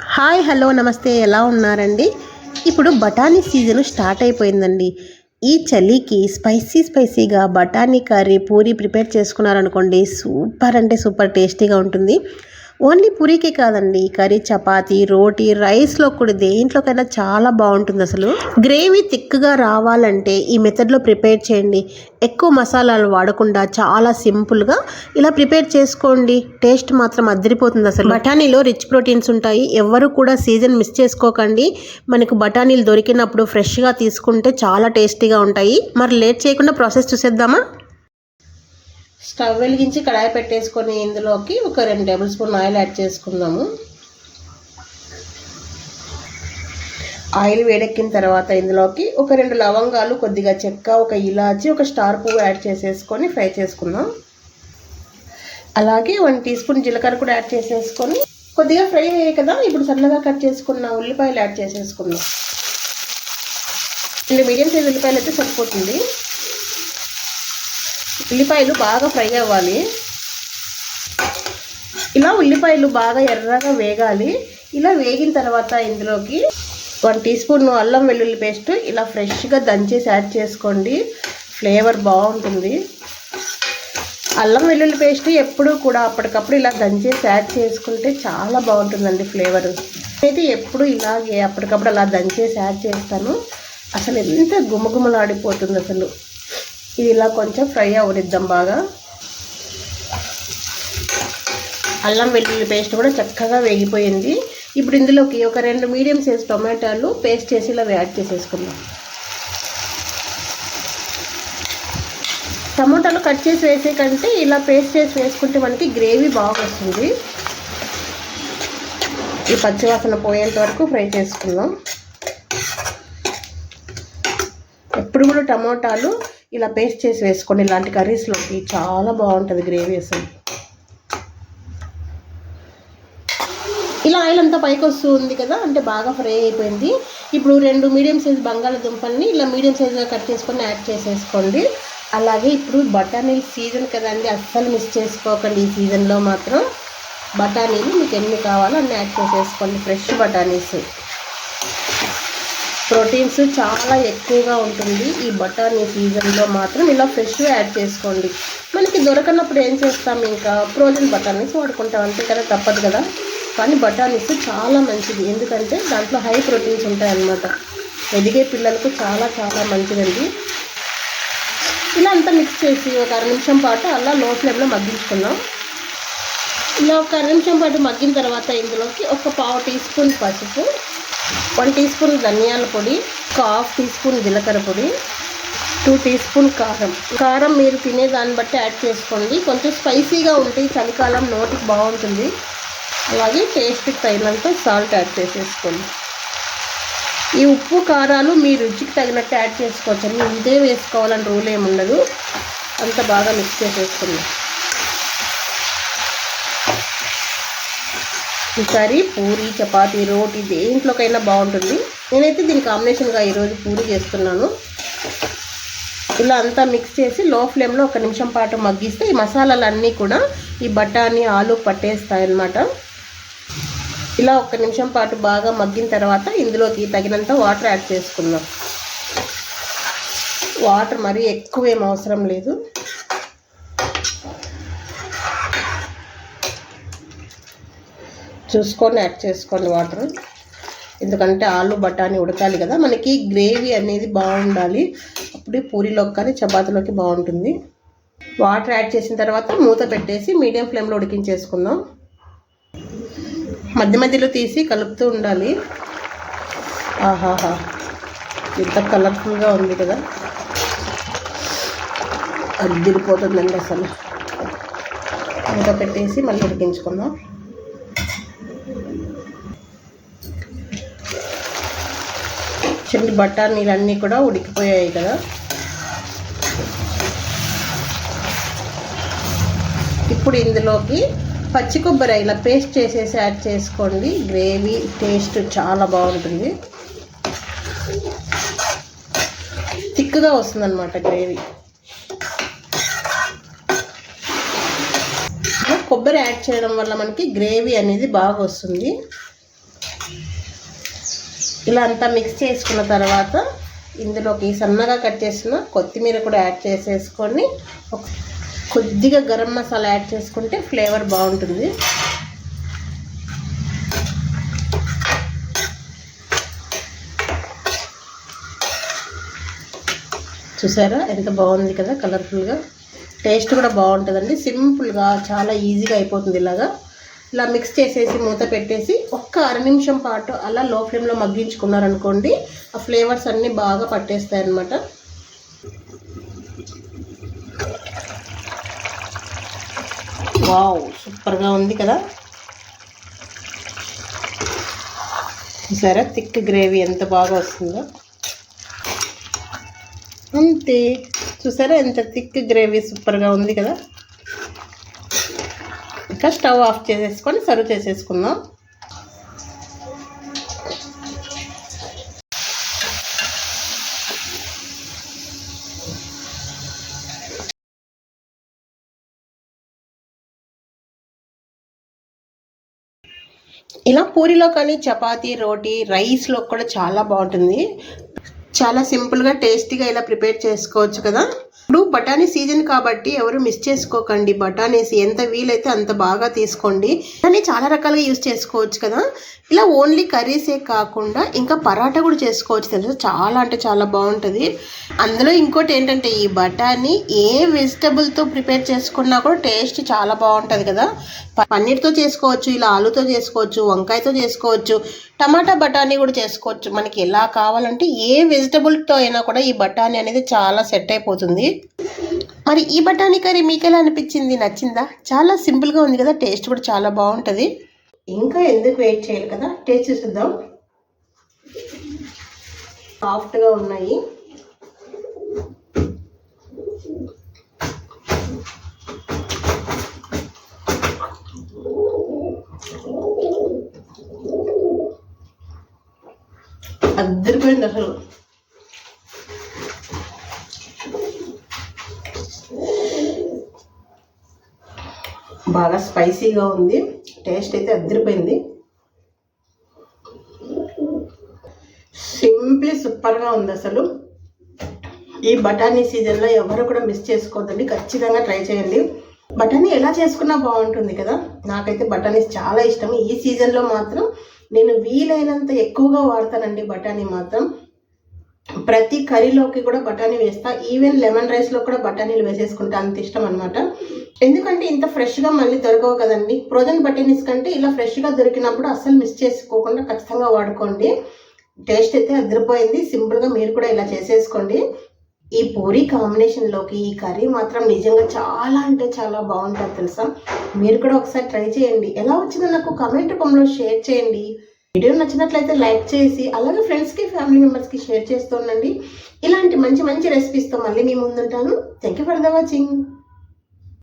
Hi hello నమస్తే ఎలా ఉన్నారండి? ఇప్పుడు బఠానీ సీజన్ స్టార్ట్ అయిపోయిందండి. ఈ చలికి స్పైసీ స్పైసీగా బఠానీ కర్రీ పూరి ప్రిపేర్ చేసుకున్నారనుకోండి సూపర్ అంటే సూపర్ టేస్టీగా ఉంటుంది. ఓన్లీ పూరీకే కాదండి. కర్రీ చపాతీ రోటీ రైస్లో కూడా దేంట్లోకైనా చాలా బాగుంటుంది అసలు. గ్రేవీ థిక్గా రావాలంటే ఈ మెథడ్లో ప్రిపేర్ చేయండి. ఎక్కువ మసాలాలు వాడకుండా చాలా సింపుల్గా ఇలా ప్రిపేర్ చేసుకోండి. టేస్ట్ మాత్రం అద్దరిపోతుంది అసలు. బఠానీలో రిచ్ ప్రోటీన్స్ ఉంటాయి. ఎవరు కూడా సీజన్ మిస్ చేసుకోకండి. మనకు బఠానీలు దొరికినప్పుడు ఫ్రెష్గా తీసుకుంటే చాలా టేస్టీగా ఉంటాయి. మరి లేట్ చేయకుండా ప్రాసెస్ చూసేద్దామా? స్టవ్ వెలిగించి కడాయి పెట్టేసుకొని ఇందులోకి ఒక రెండు టేబుల్ స్పూన్ ఆయిల్ యాడ్ చేసుకుందాము. ఆయిల్ వేడెక్కిన తర్వాత ఇందులోకి ఒక రెండు లవంగాలు కొద్దిగా చెక్క ఒక ఇలాచి ఒక స్టార్ పువ్వు యాడ్ చేసేసుకొని ఫ్రై చేసుకుందాం. అలాగే వన్ టీ స్పూన్ జీలకర్ర కూడా యాడ్ చేసేసుకొని కొద్దిగా ఫ్రై అయ్యాయి కదా ఇప్పుడు సన్నగా కట్ చేసుకున్న ఉల్లిపాయలు యాడ్ చేసేసుకుందాం. రెండు మీడియం సైజ్ ఉల్లిపాయలు అయితే సరిపోతుంది. ఉల్లిపాయలు బాగా ఫ్రై అవ్వాలి. ఇలా ఉల్లిపాయలు బాగా ఎర్రగా వేగాలి. ఇలా వేగిన తర్వాత ఇందులోకి వన్ టీ స్పూన్ అల్లం వెల్లుల్లి పేస్ట్ ఇలా ఫ్రెష్గా దంచేసి యాడ్ చేసుకోండి. ఫ్లేవర్ బాగుంటుంది. అల్లం వెల్లుల్లి పేస్ట్ ఎప్పుడు కూడా అప్పటికప్పుడు ఇలా దంచేసి యాడ్ చేసుకుంటే చాలా బాగుంటుందండి ఫ్లేవర్. అయితే ఎప్పుడు ఇలాగే అప్పటికప్పుడు అలా దంచేసి యాడ్ చేస్తాను. అసలు ఎంత గుమగుమలాడిపోతుంది అసలు. ఇది ఇలా కొంచెం ఫ్రై అవనిద్దాం బాగా. అల్లం వెల్లుల్లి పేస్ట్ కూడా చక్కగా వేగిపోయింది. ఇప్పుడు ఇందులోకి ఒక రెండు మీడియం సైజ్ టొమాటోలు పేస్ట్ చేసి ఇలా యాడ్ చేసేసుకుందాం. టమాటాలు కట్ చేసి వేసే కంటే ఇలా పేస్ట్ చేసి వేసుకుంటే మనకి గ్రేవీ బాగా వస్తుంది. ఈ పచ్చివాసన పోయేంత వరకు ఫ్రై చేసుకుందాం. ఎప్పుడు కూడా టమోటాలు ఇలా పేస్ట్ చేసి వేసుకోండి. ఇలాంటి కర్రీస్లోకి చాలా బాగుంటుంది గ్రేవీ అసలు. ఇలా ఆయిల్ అంతా పైకి వస్తుంది కదా అంటే బాగా ఫ్రై అయిపోయింది. ఇప్పుడు రెండు మీడియం సైజ్ బంగాళదుంపల్ని ఇలా మీడియం సైజ్గా కట్ చేసుకొని యాడ్ చేసేసుకోండి. అలాగే ఇప్పుడు బఠానీలు సీజన్ కదండి అస్సలు మిస్ చేసుకోకండి ఈ సీజన్లో మాత్రం. బఠానీలు మీకు ఎన్ని కావాలో అన్ని యాడ్ చేసేసుకోండి ఫ్రెష్ బఠానీస్. ప్రోటీన్స్ చాలా ఎక్కువగా ఉంటుంది. ఈ బఠానీ సీజన్లో మాత్రం ఇలా ఫ్రెష్గా యాడ్ చేసుకోండి. మనకి దొరకనప్పుడు ఏం చేస్తాం ఇంకా? ఫ్రోజన్ బఠానీస్ వాడుకుంటాం. అంతే కదా? తప్పదు కదా? కానీ బఠానీస్ చాలా మంచిది. ఎందుకంటే దాంట్లో హై ప్రోటీన్స్ ఉంటాయన్నమాట. ఎదిగే పిల్లలకు చాలా చాలా మంచిదండి. ఇలా అంతా మిక్స్ చేసి ఒక అర నిమిషం పాటు అలా లో ఫ్లేమ్లో మగ్గించుకుందాం. ఇలా ఒక అర నిమిషం పాటు మగ్గిన తర్వాత ఇందులోకి ఒక పావు టీ స్పూన్ పసుపు వన్ టీ స్పూన్ ధనియాల పొడి ఒక హాఫ్ టీ స్పూన్ జీలకర్ర పొడి టూ టీ స్పూన్ కారం. కారం మీరు తినే దాన్ని బట్టి యాడ్ చేసుకోండి. కొంచెం స్పైసీగా ఉంటే చలికాలం నోటికి బాగుంటుంది. అలాగే టేస్ట్కి తగినంత సాల్ట్ యాడ్ చేసేసుకోండి. ఈ ఉప్పు కారాలు మీ రుచికి తగినట్టు యాడ్ చేసుకోవచ్చు ఇదే వేసుకోవాలని రూల్ ఏమి ఉండదు అంత బాగా మిక్స్ చేసేసుకుందాం. ఈ కర్రీ పూరి చపాతీ రోటీ దేంట్లోకైనా బాగుంటుంది. నేనైతే దీని కాంబినేషన్గా ఈరోజు పూరి చేస్తున్నాను. ఇలా అంతా మిక్స్ చేసి లో ఫ్లేమ్లో ఒక నిమిషం పాటు మగ్గిస్తే ఈ మసాలాలన్నీ కూడా ఈ బఠానీ ఆలు పట్టేస్తాయి అన్నమాట ఇలా ఒక నిమిషం పాటు బాగా మగ్గిన తర్వాత ఇందులోకి తగినంత వాటర్ యాడ్ చేసుకుందాం. వాటర్ మరీ ఎక్కువ ఏం అవసరం లేదు. చూసుకొని యాడ్ చేసుకోండి వాటర్. ఎందుకంటే ఆలు బఠానీ ఉడకాలి కదా. మనకి గ్రేవీ అనేది బాగుండాలి. అప్పుడే పూరిలోకి కానీ చపాతీలోకి బాగుంటుంది. వాటర్ యాడ్ చేసిన తర్వాత మూత పెట్టేసి మీడియం ఫ్లేమ్లో ఉడికించేసుకుందాం. మధ్య మధ్యలో తీసి కలుపుతూ ఉండాలి. ఆహాహా. ఎంత కలర్ఫుల్గా ఉంది కదా. అద్దిరిపోతుందండి అసలు. మూత పెట్టేసి మళ్ళీ ఉడికించుకుందాం. చిన్ని బఠానీలు అన్నీ కూడా ఉడికిపోయాయి కదా. ఇప్పుడు ఇందులోకి పచ్చి కొబ్బరి ఇలా పేస్ట్ చేసేసి యాడ్ చేసుకోండి. గ్రేవీ టేస్ట్ చాలా బాగుంటుంది. థిక్గా వస్తుందన్నమాట గ్రేవీ. కొబ్బరి యాడ్ చేయడం వల్ల మనకి గ్రేవీ అనేది బాగా వస్తుంది. ఇలా అంతా మిక్స్ చేసుకున్న తర్వాత ఇందులోకి సన్నగా కట్ చేసిన కొత్తిమీర కూడా యాడ్ చేసేసుకొని ఒక కొద్దిగా గరం మసాలా యాడ్ చేసుకుంటే ఫ్లేవర్ బాగుంటుంది. చూసారా? ఎంత బాగుంది కదా కలర్ఫుల్గా టేస్ట్ కూడా బాగుంటుందండి. సింపుల్గా చాలా ఈజీగా అయిపోతుంది ఇలాగా. ఇలా మిక్స్ చేసేసి మూత పెట్టేసి ఒక్క అర నిమిషం పాటు అలా లో ఫ్లేమ్లో మగ్గించుకున్నారనుకోండి ఆ ఫ్లేవర్స్ అన్నీ బాగా పట్టేస్తాయి అన్నమాట వావ్ సూపర్గా ఉంది కదా? చూసారా? థిక్ గ్రేవీ ఎంత బాగా వస్తుందో. అంతే. చూసారా? ఎంత థిక్ గ్రేవీ సూపర్గా ఉంది కదా? ఇంకా స్టవ్ ఆఫ్ చేసేసుకొని సర్వ్ చేసేసుకుందాం. ఇలా పూరిలో కానీ చపాతీ రోటీ రైస్లో కూడా చాలా బాగుంటుంది. చాలా సింపుల్గా టేస్టీగా ఇలా ప్రిపేర్ చేసుకోవచ్చు కదా. ఇప్పుడు బఠానీ సీజన్ కాబట్టి ఎవరు మిస్ చేసుకోకండి. బఠానీస్ ఎంత వీలైతే అంత బాగా తీసుకోండి. కానీ చాలా రకాలుగా యూస్ చేసుకోవచ్చు కదా. ఇలా ఓన్లీ కర్రీసే కాకుండా ఇంకా పరాటా కూడా చేసుకోవచ్చు తెలుసు? చాలా అంటే చాలా బాగుంటుంది. అందులో ఇంకోటి ఏంటంటే ఈ బఠానీ ఏ వెజిటబుల్తో ప్రిపేర్ చేసుకున్నా కూడా టేస్ట్ చాలా బాగుంటుంది కదా. పన్నీర్తో చేసుకోవచ్చు ఇలా ఆలుతో చేసుకోవచ్చు వంకాయతో చేసుకోవచ్చు టమాటా బఠానీ కూడా చేసుకోవచ్చు. మనకి ఎలా కావాలంటే ఏ వెజిటబుల్తో అయినా కూడా ఈ బఠానీ అనేది చాలా సెట్ అయిపోతుంది. మరి ఈ బఠానీ కర్రీ మీకు ఎలా అనిపించింది? నచ్చిందా? చాలా సింపుల్గా ఉంది కదా టేస్ట్ కూడా చాలా బాగుంటుంది. ఇంకా ఎందుకు వెయిట్ చేయాలి కదా టేస్ట్ చూద్దాం సాఫ్ట్గా ఉన్నాయి. అద్దరిపోయింది అసలు బాగా స్పైసీగా ఉంది. టేస్ట్ అయితే అద్దరిపోయింది. సింప్లీ సూపర్గా ఉంది అసలు. ఈ బఠానీ సీజన్లో ఎవరు కూడా మిస్ చేసుకోవద్దండి. ఖచ్చితంగా ట్రై చేయండి. బఠానీ ఎలా చేసుకున్నా బాగుంటుంది కదా. నాకైతే బఠానీస్ చాలా ఇష్టం. ఈ సీజన్లో మాత్రం నేను వీలైనంత ఎక్కువగా వాడతానండి బఠానీ మాత్రం. ప్రతి కర్రీలోకి కూడా బఠానీ వేస్తా. ఈవెన్ లెమన్ రైస్లో కూడా బఠానీలు వేసేసుకుంటా. అంత ఇష్టం అనమాట ఎందుకంటే ఇంత ఫ్రెష్గా మళ్ళీ దొరకవు కదండి. ఫ్రోజన్ బఠానీస్ కంటే ఇలా ఫ్రెష్గా దొరికినప్పుడు అస్సలు మిస్ చేసుకోకుండా ఖచ్చితంగా వాడుకోండి. టేస్ట్ అయితే అదిరిపోయింది. సింపుల్గా మీరు కూడా ఇలా చేసేసుకోండి. ఈ పూరి కాంబినేషన్లోకి ఈ కర్రీ మాత్రం నిజంగా చాలా అంటే చాలా బాగుంటుంది తెలుసా? మీరు కూడా ఒకసారి ట్రై చేయండి. ఎలా వచ్చిందో నాకు కమెంట్ రూపంలో షేర్ చేయండి. వీడియో నచ్చినట్లయితే లైక్ చేసి అలాగే ఫ్రెండ్స్కి ఫ్యామిలీ మెంబర్స్కి షేర్ చేస్తూ ఉండండి. ఇలాంటి మంచి మంచి రెసిపీస్తో మళ్ళీ మీ ముందుంటాను. Thank you for the watching